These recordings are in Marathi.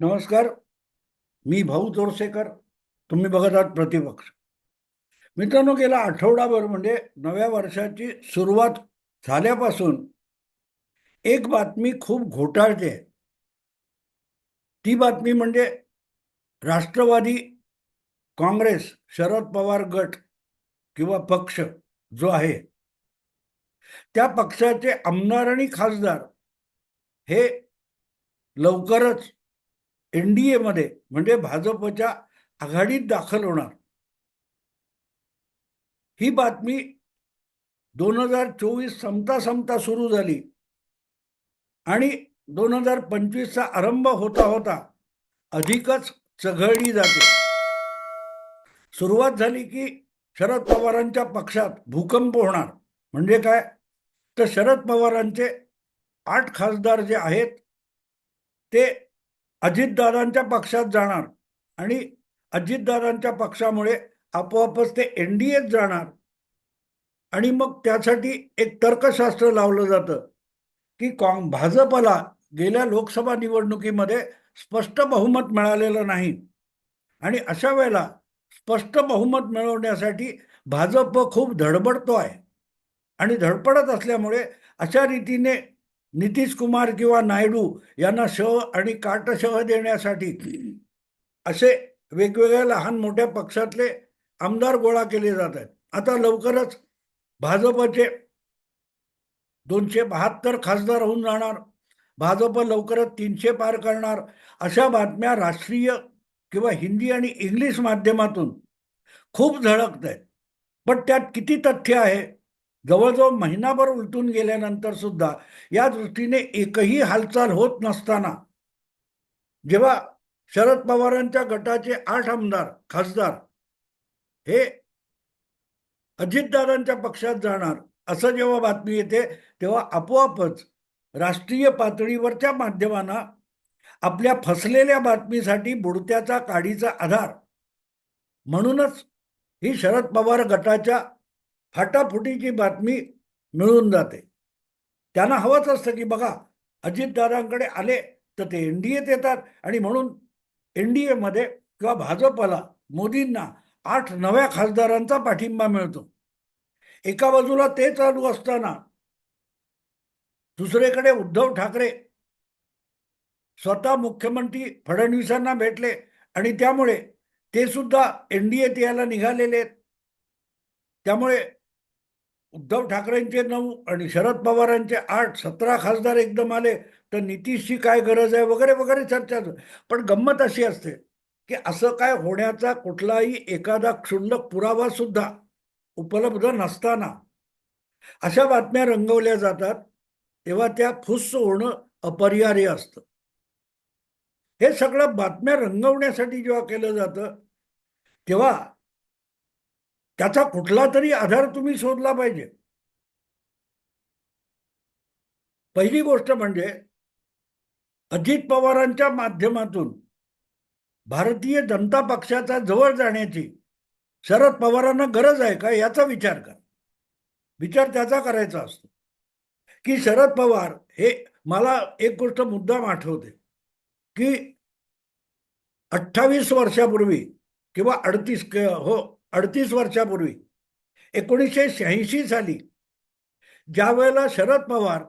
नमस्कार मी भाऊ तोरसेकर तुम्ही बघत आहात प्रतिपक्ष. मित्रांनो गेला आठवडाभर म्हणजे नव्या वर्षाची सुरुवात झाल्यापासून एक बातमी खूप घोटाळते. ती बातमी म्हणजे राष्ट्रवादी काँग्रेस शरद पवार गट किंवा पक्ष जो आहे त्या पक्षाचे आमदार आणि खासदार हे लवकरच एन डी एमध्ये म्हणजे भाजपच्या आघाडीत दाखल होणार. ही बातमी दोन हजार चोवीस संपता संपता सुरू झाली आणि दोन हजार पंचवीसचा आरंभ होता होता अधिकच चघळली जाते. सुरुवात झाली की शरद पवारांच्या पक्षात भूकंप होणार. म्हणजे काय? तर शरद पवारांचे आठ खासदार जे आहेत ते अजितदादांच्या पक्षात जाणार आणि अजितदादांच्या पक्षामुळे आपोआपच ते एन डी एत जाणार. आणि मग त्यासाठी एक तर्कशास्त्र लावलं जातं की काँग भाजपला गेल्या लोकसभा निवडणुकीमध्ये स्पष्ट बहुमत मिळालेलं नाही. आणि अशा वेळेला स्पष्ट बहुमत मिळवण्यासाठी भाजप खूप धडपडतो आहे आणि धडपडत असल्यामुळे अशा रीतीने नितीश कुमार किंवा नायडू यांना शह आणि काटशह देण्यासाठी असे वेगवेगळ्या लहान मोठ्या पक्षातले आमदार गोळा केले जात आहेत. आता लवकरच भाजपचे दोनशे बहात्तर खासदार होऊन जाणार. भाजप लवकरच तीनशे पार करणार. अशा बातम्या राष्ट्रीय किंवा हिंदी आणि इंग्लिश माध्यमातून खूप झळकत आहेत पण त्यात किती तथ्य आहे? जवळजवळ महिनाभर उलटून गेल्यानंतर सुद्धा या दृष्टीने एकही हालचाल होत नसताना जेव्हा शरद पवारांच्या गटाचे आठ आमदार खासदार हे अजितदादांच्या पक्षात जाणार असं जेव्हा बातमी येते तेव्हा आपोआपच राष्ट्रीय पातळीवरच्या माध्यमांना आपल्या फसलेल्या बातमीसाठी बुडत्याचा काडीचा आधार म्हणूनच ही शरद पवार गटाच्या फाटाफुटीची बातमी मिळून जाते. त्यांना हवंच असतं की बघा अजितदादांकडे आले तर ते एन डी एत येतात आणि म्हणून एन डी एमध्ये किंवा भाजपला मोदींना आठ नव्या खासदारांचा पाठिंबा मिळतो. एका बाजूला ते चालू असताना दुसरीकडे उद्धव ठाकरे स्वतः मुख्यमंत्री फडणवीसांना भेटले आणि त्यामुळे ते सुद्धा एन डी एत यायला निघालेले आहेत. त्यामुळे उद्धव ठाकरेंचे नऊ आणि शरद पवारांचे आठ सतरा खासदार एकदम आले तर नितीशची काय गरज आहे? वगैरे वगैरे चर्चा पण गंमत अशी असते की असं काय होण्याचा कुठलाही एखादा क्षुल्लक पुरावा सुद्धा उपलब्ध नसताना अशा बातम्या रंगवल्या जातात तेव्हा त्या फुस्स होणं अपरिहार्य असतं. हे सगळं बातम्या रंगवण्यासाठी जेव्हा केलं जातं तेव्हा त्याचा कुठला तरी आधार तुम्ही शोधला पाहिजे. पहिली गोष्ट म्हणजे अजित पवारांच्या माध्यमातून भारतीय जनता पक्षाचा जवळ जाण्याची शरद पवारांना गरज आहे का याचा विचार करा. विचार त्याचा करायचा असतो. की शरद पवार हे मला एक गोष्ट मुद्दाम आठवते. की अठ्ठावीस वर्षापूर्वी किंवा अडतीस हो अडतीस वर्षापूर्वी एकोणीसशे शहाऐंशी साली ज्या वेळेला शरद पवार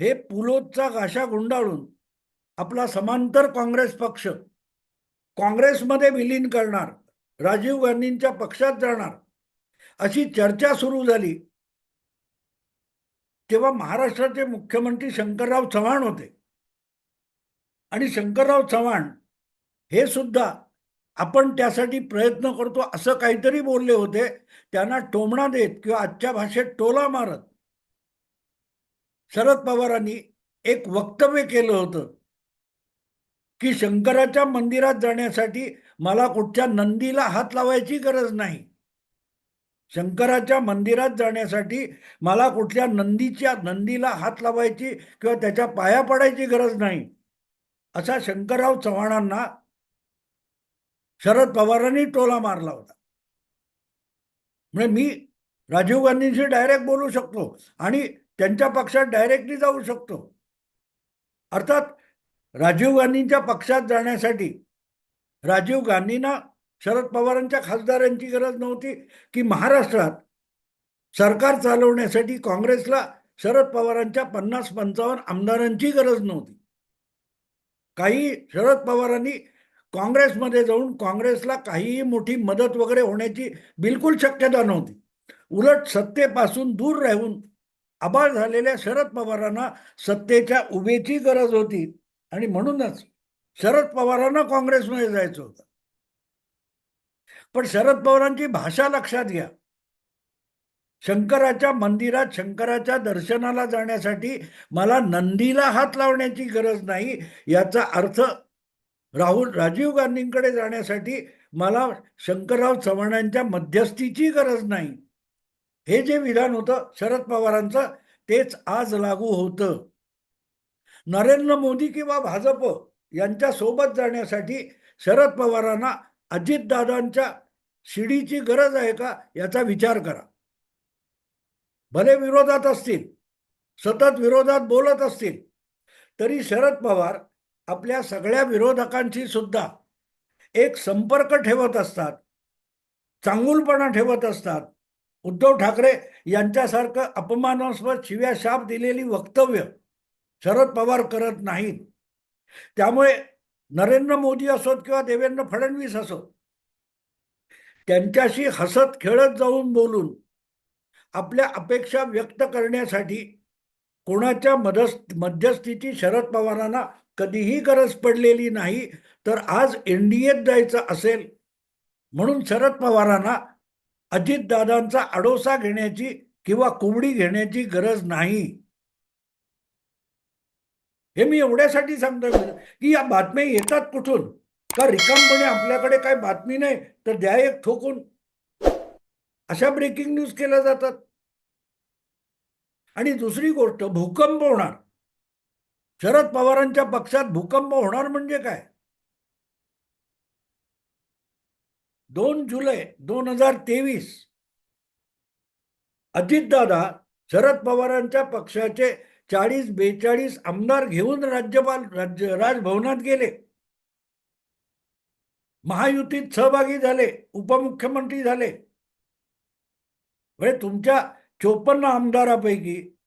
हे पुलोदचा गाशा गुंडाळून आपला समांतर काँग्रेस पक्ष काँग्रेसमध्ये विलीन करणार राजीव गांधींच्या पक्षात जाणार अशी चर्चा सुरू झाली. तेव्हा महाराष्ट्राचे मुख्यमंत्री शंकरराव चव्हाण होते. आणि शंकरराव चव्हाण हे सुद्धा आपण त्यासाठी प्रयत्न करतो असं काहीतरी बोलले होते. त्यांना टोमणा देत किंवा आजच्या भाषेत टोला मारत. शरद पवारांनी एक वक्तव्य केलं होतं की शंकराच्या मंदिरात जाण्यासाठी मला कुठच्या नंदीला हात लावायची गरज नाही. शंकराच्या मंदिरात जाण्यासाठी मला कुठल्या नंदीच्या नंदीला हात लावायची किंवा त्याच्या पाया पडायची गरज नाही. असा शंकरराव चव्हाणांना शरद पवारांनी टोला मारला होता. म्हणजे मी राजीव गांधींशी डायरेक्ट बोलू शकतो आणि त्यांच्या पक्षात डायरेक्टली जाऊ शकतो. अर्थात राजीव गांधींच्या पक्षात जाण्यासाठी राजीव गांधींना शरद पवारांच्या खासदारांची गरज नव्हती की महाराष्ट्रात सरकार चालवण्यासाठी काँग्रेसला शरद पवारांच्या पन्नास पंचावन्न आमदारांची गरज नव्हती. काही शरद पवारांनी काँग्रेसमध्ये जाऊन काँग्रेसला काहीही मोठी मदत वगैरे होण्याची बिलकुल शक्यता नव्हती. उलट सत्तेपासून दूर राहून आबाळ झालेल्या शरद पवारांना सत्तेच्या उभेची गरज होती आणि म्हणूनच शरद पवारांना काँग्रेसमध्ये जायचं होतं. पण शरद पवारांची भाषा लक्षात घ्या. शंकराच्या मंदिरात शंकराच्या दर्शनाला जाण्यासाठी मला नंदीला हात लावण्याची गरज नाही याचा अर्थ राहुल राजीव गांधींकडे जाण्यासाठी मला शंकरराव चव्हाणांच्या मध्यस्थीची गरज नाही. हे जे विधान होतं शरद पवारांचं तेच आज लागू होतं. नरेंद्र मोदी किंवा भाजप यांच्या सोबत जाण्यासाठी शरद पवारांना अजितदादांच्या शिडीची गरज आहे का याचा विचार करा. भले विरोधात असतील सतत विरोधात बोलत असतील तरी शरद पवार आपल्या सगळ्या विरोधकांशी सुद्धा एक संपर्क ठेवत असतात चांगुलपणा ठेवत असतात. उद्धव ठाकरे यांच्यासारखं अपमानास्पद शिव्या शाप दिलेली वक्तव्य शरद पवार करत नाहीत. त्यामुळे नरेंद्र मोदी असोत किंवा देवेंद्र फडणवीस असोत त्यांच्याशी हसत खेळत जाऊन बोलून आपल्या अपेक्षा व्यक्त करण्यासाठी कोणाच्या मदस मध्यस्थीची शरद पवारांना कधीही गरज पडलेली नाही तर आज एनडीएत जायचं असेल म्हणून शरद पवारांना अजितदादांचा आडोसा घेण्याची किंवा कोंबडी घेण्याची गरज नाही. हे मी एवढ्यासाठी सांगतो की या बातम्या येतात कुठून? का रिकामपणे आपल्याकडे काय बातमी नाही तर द्या एक ठोकून अशा ब्रेकिंग न्यूज केल्या जातात. आणि दुसरी गोष्ट भूकंप होणार. शरद पवारांच्या पक्षात भूकंप होणार म्हणजे काय? दोन जुलै दोन हजार तेवीस अजितदादा शरद पवारांच्या पक्षाचे चाळीस बेचाळीस आमदार घेऊन राज्यपाल राज्य राजभवनात गेले. महायुतीत सहभागी झाले उपमुख्यमंत्री झाले. म्हणजे तुमच्या चोपन्न आमदारापैकी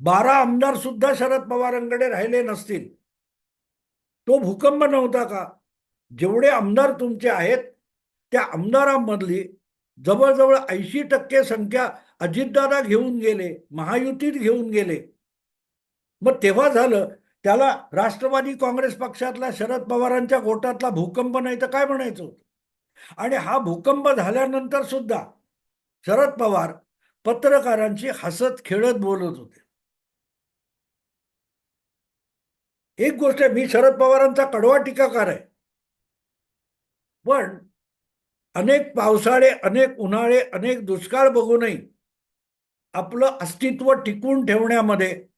बारा आमदार सुद्धा शरद पवारांकडे राहिले नसतील. तो भूकंप नव्हता का? जेवढे आमदार तुमचे आहेत त्या आमदारांमधली जवळजवळ ऐंशी टक्के संख्या अजितदादा घेऊन गेले महायुतीत घेऊन गेले. मग तेव्हा झालं त्याला राष्ट्रवादी काँग्रेस पक्षातला शरद पवारांच्या गोटातला भूकंप नाही तर काय म्हणायचं होतं? आणि हा भूकंप झाल्यानंतर सुद्धा शरद पवार पत्रकारांशी हसत खेळत बोलत होते. एक गोष्ट आहे मी शरद पवारांचा कडवा टीकाकार आहे. पण अनेक पावसाळे अनेक उन्हाळे अनेक दुष्काळ बघूनही आपलं अस्तित्व टिकून ठेवण्यामध्ये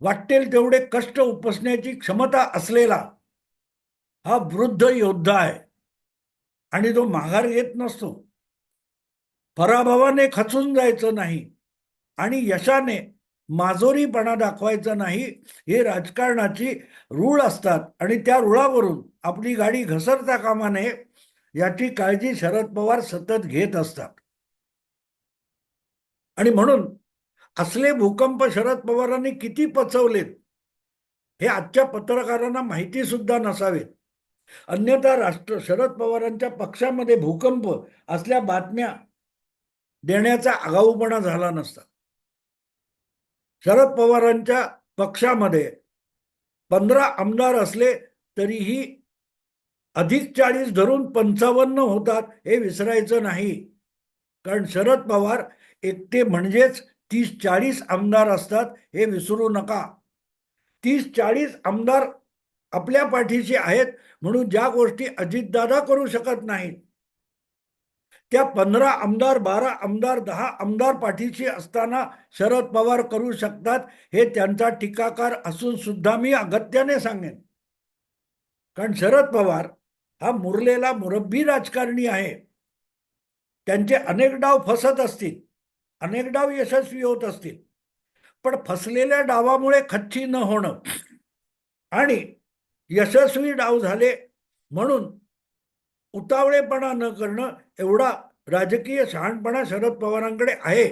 वाटेल तेवढे कष्ट उपसण्याची क्षमता असलेला हा वृद्ध योद्धा आहे. आणि तो माघार येत नसतो. पराभवाने खचून जायचं नाही. आणि यशाने माजोरीपणा दाखवायचा नाही हे राजकारणाची रूळ असतात. आणि त्या रुळावरून आपली गाडी घसरता कामा नये याची काळजी शरद पवार सतत घेत असतात. आणि म्हणून असले भूकंप शरद पवारांनी किती पचवलेत हे आजच्या पत्रकारांना माहिती सुद्धा नसावेत. अन्यथा राष्ट्र शरद पवारांच्या पक्षामध्ये भूकंप असल्या बातम्या देण्याचा आगाऊपणा झाला नसता. शरद पवारांच्या पक्षामध्ये पंधरा आमदार असले तरीही अधिक चाळीस धरून पंचावन्न होतात हे विसरायचं नाही. कारण शरद पवार एकटे म्हणजेच तीस चाळीस आमदार असतात हे विसरू नका. तीस चाळीस आमदार आपल्या पाठीशी आहेत म्हणून ज्या गोष्टी अजितदादा करू शकत नाहीत त्या पंधरा आमदार बारा आमदार दहा आमदार पाठीशी असताना शरद पवार करू शकतात हे त्यांचा टीकाकार असून सुद्धा मी अगत्याने सांगेन. कारण शरद पवार हा मुरलेला मुरब्बी राजकारणी आहे. त्यांचे अनेक डाव फसत असतील अनेक डाव यशस्वी होत असतील पण फसलेल्या डावामुळे खच्ची न होणं आणि यशस्वी डाव झाले म्हणून उतावळेपणा न करणं एवढा राजकीय शहाणपणा शरद पवारांकडे आहे.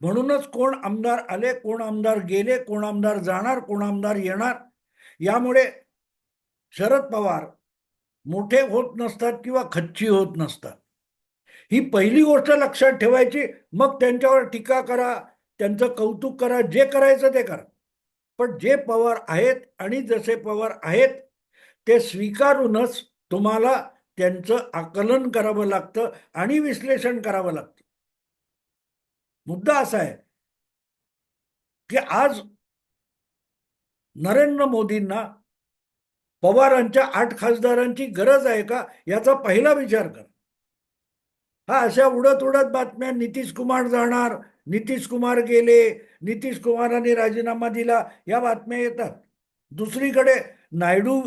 म्हणूनच कोण आमदार आले कोण आमदार गेले कोण आमदार जाणार कोण आमदार येणार यामुळे शरद पवार मोठे होत नसतात किंवा खच्ची होत नसतात. ही पहिली गोष्ट लक्षात ठेवायची मग त्यांच्यावर टीका करा त्यांचं कौतुक करा जे करायचं ते करा. पण जे पवार आहेत आणि जसे पवार आहेत ते स्वीकारूनच तुम्हाला त्यांचं आकलन करावं लागतं आणि विश्लेषण करावं लागतं. मुद्दा असा आहे की आज नरेंद्र मोदींना पवारांच्या आठ खासदारांची गरज आहे का याचा पहिला विचार करा. हा अशा उडत उडत बातम्या नितीश कुमार जाणार नितीश कुमार गेले नितीश कुमारांनी राजीनामा दिला या बातम्या येतात. दुसरीकडे नायडू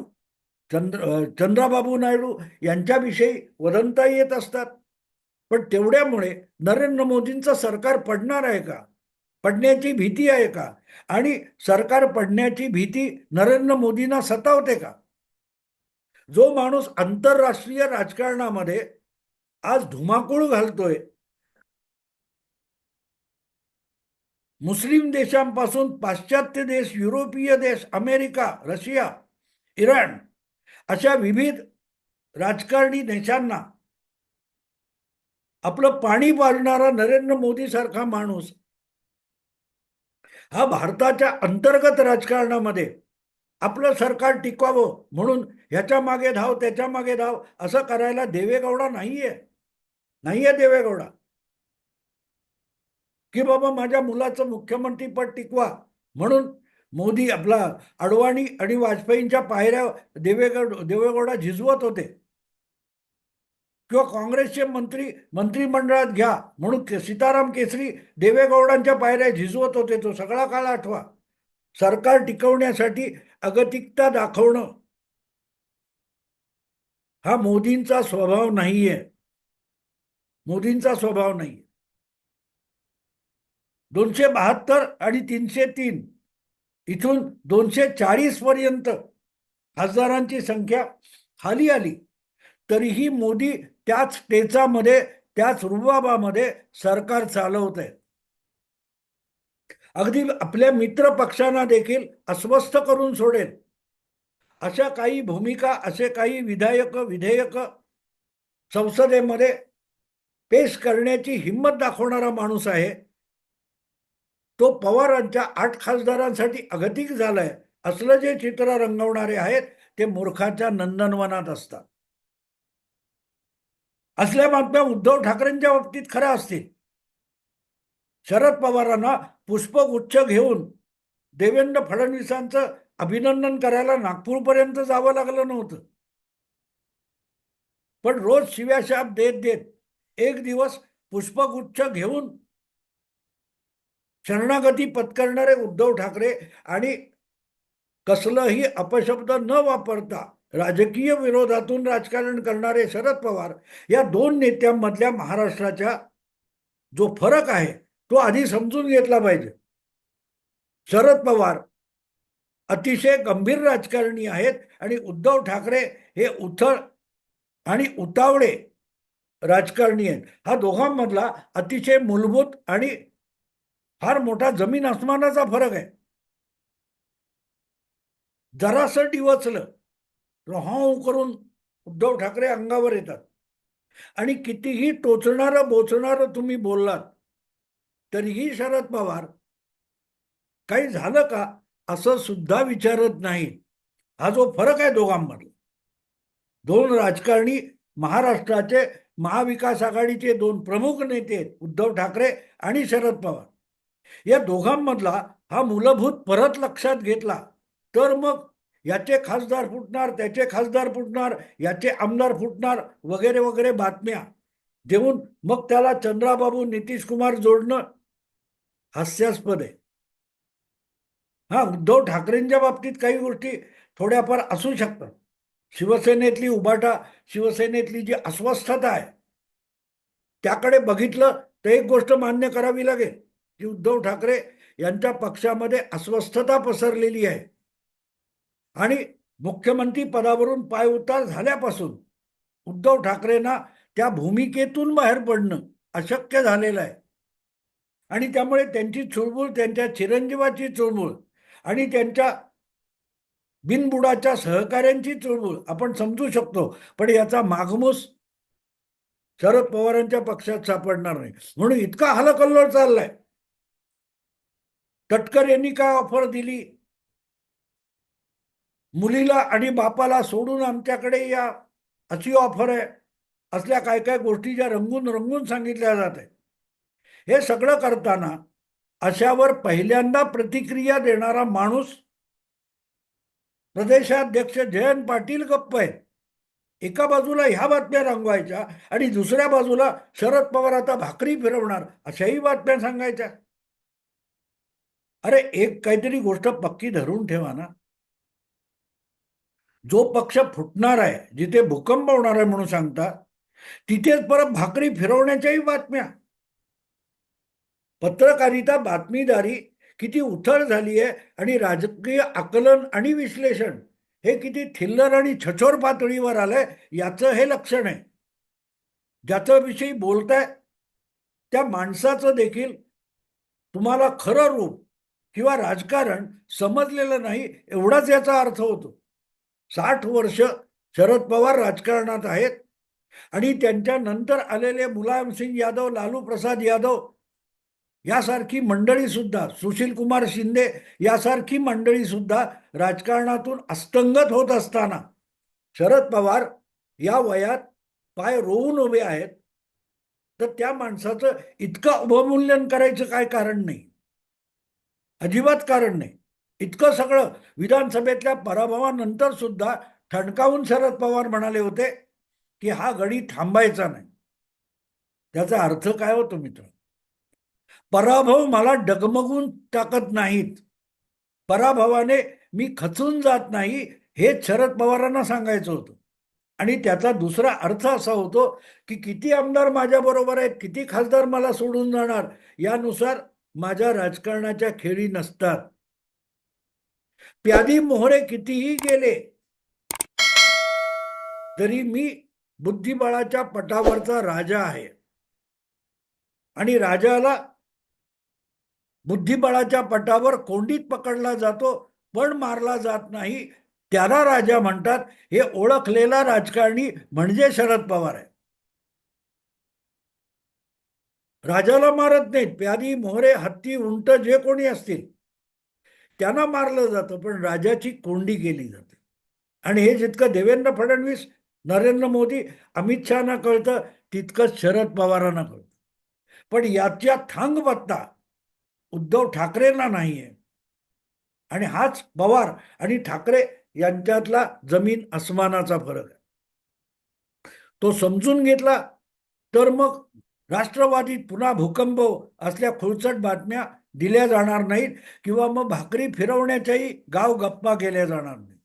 चंद्र चंद्राबाबू नायडू यांच्याविषयी वदंता येत असतात. पण तेवढ्यामुळे नरेंद्र मोदींचं सरकार पडणार आहे का? पडण्याची भीती आहे का? आणि सरकार पडण्याची भीती नरेंद्र मोदींना सतावते का? जो माणूस आंतरराष्ट्रीय राजकारणामध्ये आज धुमाकूळ घालतोय मुस्लिम देशांपासून पाश्चात्य देश युरोपीय देश अमेरिका रशिया इराण अशा विविध राजकारणी देशांना आपलं पाणी पाजणारा नरेंद्र मोदी सारखा माणूस हा भारताच्या अंतर्गत राजकारणामध्ये आपलं सरकार टिकवावं म्हणून ह्याच्या मागे धाव त्याच्यामागे धाव असं करायला देवेगौडा नाहीये. नाहीये देवेगौडा. की बाबा माझ्या मुलाचं मुख्यमंत्रीपद टिकवा म्हणून मोदी आपला अडवाणी आणि वाजपेयींच्या पायऱ्या देवेगौड देवेगौडा झिजवत होते. किंवा काँग्रेसचे मंत्री मंत्रिमंडळात घ्या म्हणून के- सीताराम केसरी देवेगौडांच्या पायऱ्या झिजवत होते. तो सगळा काळ आठवा. सरकार टिकवण्यासाठी अगतिकता दाखवणं हा मोदींचा स्वभाव नाहीये. मोदींचा स्वभाव नाही दोनशे बहात्तर आणि तीनशे तीन इथून दोनशे चाळीस पर्यंत खासदारांची संख्या खाली आली. तरीही मोदी त्याच टेचामध्ये त्याच रुबाबामध्ये सरकार चालवत आहे अगदी आपल्या मित्र पक्षांना देखील अस्वस्थ करून सोडेल. अशा काही भूमिका असे काही विधायक विधेयक संसदेमध्ये पेश करण्याची हिंमत दाखवणारा माणूस आहे तो पवारांच्या आठ खासदारांसाठी अगतिक झालाय. असलं जे चित्र रंगवणारे आहेत ते मूर्खाच्या नंदनवनात असतात. असल्या बातम्या उद्धव ठाकरेंच्या बाबतीत खऱ्या असतील. शरद पवारांना पुष्पगुच्छ घेऊन देवेंद्र फडणवीसांचं अभिनंदन करायला नागपूरपर्यंत जावं लागलं नव्हतं. पण रोज शिव्याशाप देत देत एक दिवस पुष्पगुच्छ घेऊन शरणागती पत्करणारे उद्धव ठाकरे आणि कसलंही अपशब्द न वापरता राजकीय विरोधातून राजकारण करणारे शरद पवार या दोन नेत्यांमधल्या महाराष्ट्राच्या जो फरक आहे तो आधी समजून घेतला पाहिजे. शरद पवार अतिशय गंभीर राजकारणी आहेत आणि उद्धव ठाकरे हे उथळ आणि उतावळे राजकारणी आहेत. हा दोघांमधला अतिशय मूलभूत आणि फार मोठा जमीन आसमानाचा फरक आहे. जरासं डिवचलं रहाव करून उद्धव ठाकरे अंगावर येतात. आणि कितीही टोचणारं बोचणारं तुम्ही बोललात तरीही शरद पवार काही झालं का असं सुद्धा विचारत नाही हा जो फरक आहे दोघांमधला. दोन राजकारणी महाराष्ट्राचे महाविकास आघाडीचे दोन प्रमुख नेते आहेत उद्धव ठाकरे आणि शरद पवार. या दोघांमधला हा मूलभूत परत लक्षात घेतला तर मग याचे खासदार फुटणार त्याचे खासदार फुटणार याचे आमदार फुटणार वगैरे वगैरे बातम्या देऊन मग त्याला चंद्राबाबू नितीश कुमार जोडणं हास्यास्पद आहे. हा उद्धव ठाकरेंच्या बाबतीत काही गोष्टी थोड्याफार असू शकतात. शिवसेनेतली उभाटा शिवसेनेतली जी अस्वस्थता आहे त्याकडे बघितलं तर एक गोष्ट मान्य करावी लागेल. की उद्धव ठाकरे यांच्या पक्षामध्ये अस्वस्थता पसरलेली आहे. आणि मुख्यमंत्री पदावरून पायउतार झाल्यापासून उद्धव ठाकरेंना त्या भूमिकेतून बाहेर पडणं अशक्य झालेलं आहे. आणि त्यामुळे त्यांची चुळबुळ त्यांच्या चिरंजीवाची चुळबुळ आणि त्यांच्या बिनबुडाच्या सहकाऱ्यांची चुळबुळ आपण समजू शकतो पण याचा मागमूस शरद पवारांच्या पक्षात सापडणार नाही. म्हणून इतका हलकल्लोळ चाललाय. तटकर यांनी काय ऑफर दिली? मुलीला आणि बापाला सोडून आमच्याकडे या अशी ऑफर आहे. असल्या काय काय गोष्टी ज्या रंगून रंगून सांगितल्या जात आहे हे सगळं करताना अशावर पहिल्यांदा प्रतिक्रिया देणारा माणूस प्रदेशाध्यक्ष जयंत पाटील गप्प आहेत. एका बाजूला ह्या बातम्या रंगवायच्या आणि दुसऱ्या बाजूला शरद पवार आता भाकरी फिरवणार अशाही बातम्या सांगायच्या. अरे एक काहीतरी गोष्ट पक्की धरून ठेवा ना. जो पक्ष फुटणार आहे जिथे भूकंप होणार आहे म्हणून सांगता तिथेच परत भाकरी फिरवण्याच्याही बातम्या. पत्रकारिता बातमीदारी किती उथळ झाली आहे आणि राजकीय आकलन आणि विश्लेषण हे किती थिल्लर आणि छछोर पातळीवर आलंय याचं हे लक्षण आहे. ज्याच्या विषयी बोलताय त्या माणसाचं देखील तुम्हाला खरं रूप किंवा राजकारण समजलेलं नाही एवढाच याचा अर्थ होतो. साठ वर्ष शरद पवार राजकारणात आहेत आणि त्यांच्या नंतर आलेले मुलायम सिंग यादव लालू प्रसाद यादव यासारखी मंडळी सुद्धा सुशील कुमार शिंदे यासारखी मंडळी सुद्धा राजकारणातून अस्तंगत होत असताना शरद पवार या वयात पाय रोवून उभे आहेत. तर त्या माणसाचं इतकं अवमूल्यन करायचं काय कारण नाही? अजिबात कारण नाही. इतकं सगळं विधानसभेतल्या पराभवानंतर सुद्धा ठणकावून शरद पवार म्हणाले होते की हा गडी थांबायचा नाही. त्याचा अर्थ काय होतो मित्र? पराभव मला डगमगून टाकत नाहीत. पराभवाने मी खचून जात नाही हेच शरद पवारांना सांगायचं होतं. आणि त्याचा दुसरा अर्थ असा होतो की किती आमदार माझ्याबरोबर आहेत किती खासदार मला सोडून जाणार यानुसार माझ्या राजकारणाच्या खेळी नसतात. प्यादी मोहरे कितीही गेले तरी मी बुद्धिबळाच्या पटावरचा राजा आहे. आणि राजाला बुद्धिबळाच्या पटावर कोंडीत पकडला जातो पण मारला जात नाही. त्याला राजा म्हणतात हे ओळखलेला राजकारणी म्हणजे शरद पवार आहे. राजाला मारत नाहीत. प्यादी मोहरे हत्ती उंट जे कोणी असतील त्यांना मारलं जातं पण राजाची कोंडी केली जाते. आणि हे जितकं देवेंद्र फडणवीस नरेंद्र मोदी अमित शहाना कळतं तितकंच शरद पवारांना कळतं. पण याच्या थांग पत्ता उद्धव ठाकरेंना नाही आहे आणि हाच पवार आणि ठाकरे यांच्यातला जमीन अस्मानाचा फरक आहे. तो समजून घेतला तर मग राष्ट्रवादीत पुन्हा भूकंप असल्या खुळचट बातम्या दिल्या जाणार नाहीत किंवा मग भाकरी फिरवण्याच्याही गाव गप्पा केल्या जाणार नाही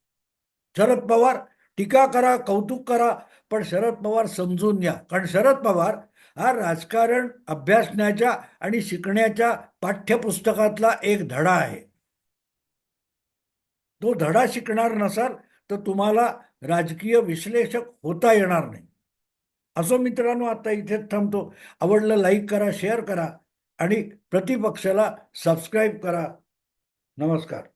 शरद पवार टीका करा कौतुक करा पण शरद पवार समजून घ्या. कारण शरद पवार हा राजकारण अभ्यासण्याच्या आणि शिकण्याच्या पाठ्यपुस्तकातला एक धडा आहे. तो धडा शिकणार नसाल तर तुम्हाला राजकीय विश्लेषक होता येणार नाही. असो मित्रांनो आता इथेच थांबतो. आवडलं लाईक करा शेअर करा आणि प्रतिपक्षाला सबस्क्राईब करा. नमस्कार.